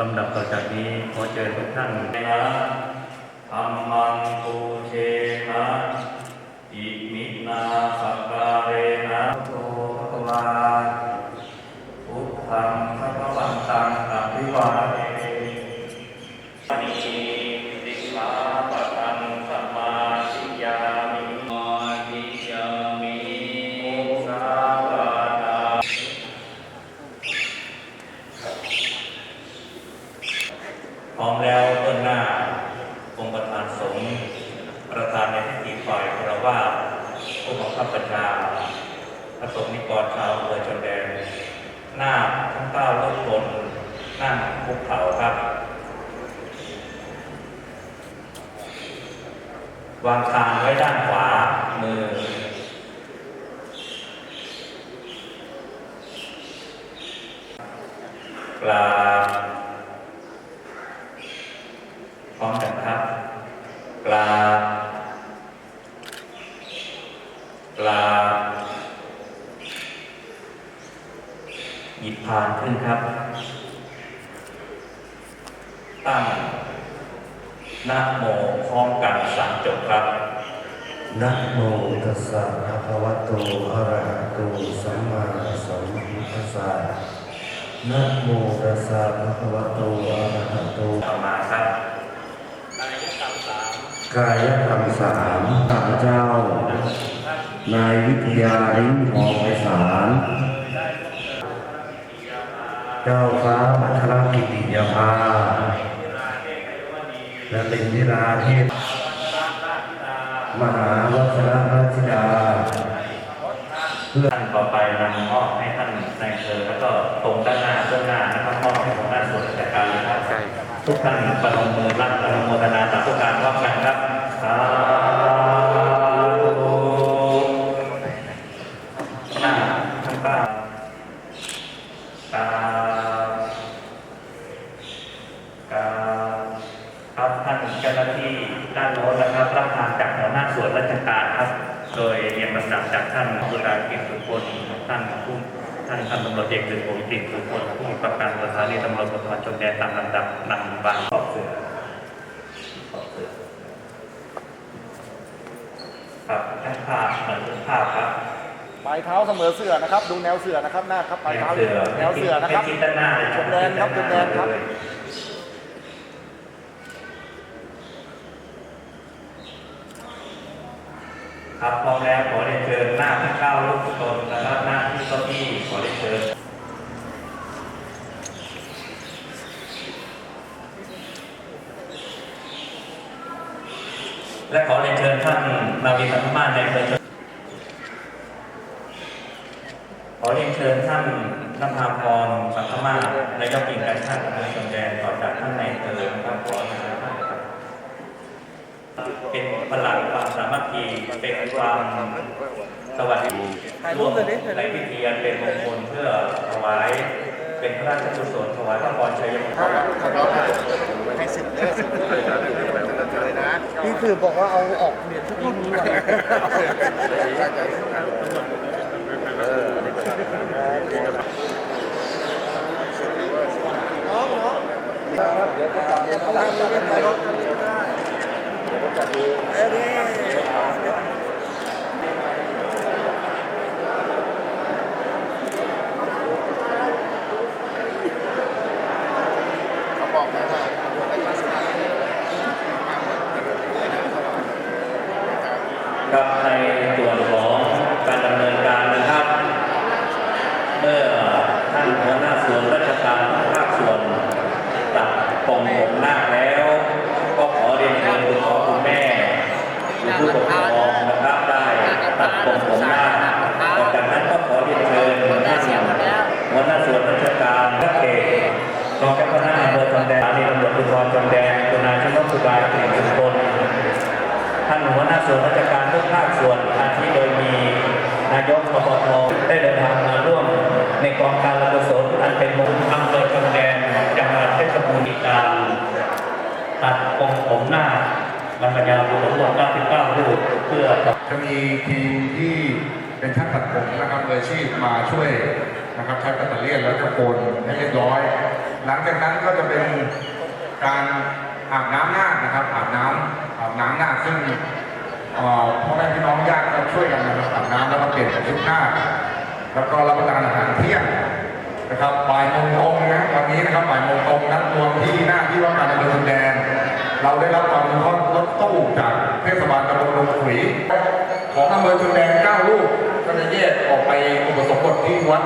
ลำดับต่อจากนี้ขอเชิญทุกท่านนะธรรมังปูเชนะอิมินาสักการ ร้อมแล้วเบื้องหน้าองค์ประธานสงฆ์ประธานในพิธีฝ่ายคารวะผู้บังคับบัญชาพระสงฆ์นิกรชาวอำเภอชนแดนหน้าทั้งเก้ารูปบนนั่งคุกเข่าครับวางคางไว้ด้านขวามือกราบ พร้อมกันครับ กราบกราบ หยิบพานขึ้นครับ ตั้งนะโมพร้อมกันสามจบครับนะโมตัสสะภะคะวะโตอะระหะโตสัมมาสัมพุทธัสสะนะโมตัสสะภะคะวะโตอะระหะโตต่อมาครับกายกรรมสามข้าพเจ้า นายวิทยาลิ้มทองไพศาล เจ้าฟ้ามัทรกิติยาภาและเป็นทิราเทพมหาวัชรราชดาท่านต่อไปนำมอบให้ท่านนายเธอแล้วก็ตรงด้านหน้าเบื้องหน้านะครับมอบให้ของด้านส่วนราชการเลยครับทุกท่านประนมมือ เรียนลำดับจากท่านผู้การกิจสุพลท่านผู้ท่านพันตำรวจเอกสุพลกิจสุพลผู้กำกับการสถานีตำรวจภูธรชนแดนตามลำดับนำบางขอบเสือขอบเสือครับแค่ภาพเหมือนภาพครับปลายเท้าเสมอเสือนะครับ ดูแนวเสือนะครับหน้าครับปลายเท้าเสือแนวเสือนะครับให้คิดด้านหน้าเลยชมแดนครับชมแดนครับ ครับพร้อมแล้วขอเรียนเชิญหน้าทั้งเก้ารูปตนนะลับหน้าที่เก้าอี้ขอเรียนเชิญและขอเรียนเชิญท่านนาวีพัฒมาศในอำเภอชนขอเรียนเชิญท่านนภาพรสังฆมาศนายกกิ่งการชาติอำเภอชนแดนต่อจากท่านในายเภอนะครับขอเรียนเชิญท่าน เป็นพลังความสามัคคีเป็นความสวัสดีร่วมในพิธีอันเป็นมงคลเพื่อถวายเป็นพระราชกุศลถวายพระพรชัยมงคลให้สึกเด้อสึกเลยนะพี่คือบอกว่าเอาออกเหรียญทุกรุ่นนี้ก่อนน้องน้องเดี๋ยวจะจับเดี๋ยวเขาล้างมือกันไปรถก็ได้ เดี๋ยวจับดูเอ้ย เขาบอกนะว่าให้มาสมัคร กับในส่วนของการดำเนินการนะครับ เมื่อท่านหัวหน้าส่วนราชการภาคส่วนตัดปงผมนาคแล้ว ก็ขอเรียนเชิญคุณพ่อคุณแม่คุณ ผู้ปกครองนะครับได้ตัดปงผมหน้าต่อจากนั้นก็ขอเรียนเชิญท่านหัวหน้าส่วนราชการพระเขตรองเจ้าคณะอำเภอชนแดนสถานีตำรวจภูธรชนแดนคุณนายชนกสุบายกลิ่นสุพลท่านหัวหน้าส่วนราชการทุกภาคส่วนอาทิโดยมีนายกปปทได้เดินทางมาร่วม ในกองการกุศลอันเป็นมงคลอำเภอชนแดนจังหวัดเพชรบูรณ์มีการตัดปงผมหน้า บรรยาวอยู่ทั้งหมด99รูปเพื่อจะมีทีมที่เป็นช่างตัดผมนะครับมืออาชีพมาช่วยนะครับใช้แบตเตอรี่แล้วจะโกนให้เรียบร้อย หลังจากนั้นก็จะเป็นการอาบน้ำหน้านะครับอาบน้ำอาบน้ำหน้าซึ่งพ่อแม่พี่น้องญาติก็ช่วยกันนะครับอาบน้ำแล้วก็เปลี่ยนชุดหน้า แล้วก็รับประทานอาหารเที่ยงนะครับบ่ายโมงตรงนะวันนี้นะครับบ่ายโมงตรงนัดรวมที่หน้าที่ว่าการอำเภอชนแดนเราได้รับความอนุเคราะห์รถ ตู้จากเทศบาลตำบลลงขุยของอำเภอชนแดน9ลูกก็จะแยกออกไปอุปสมบทที่วัด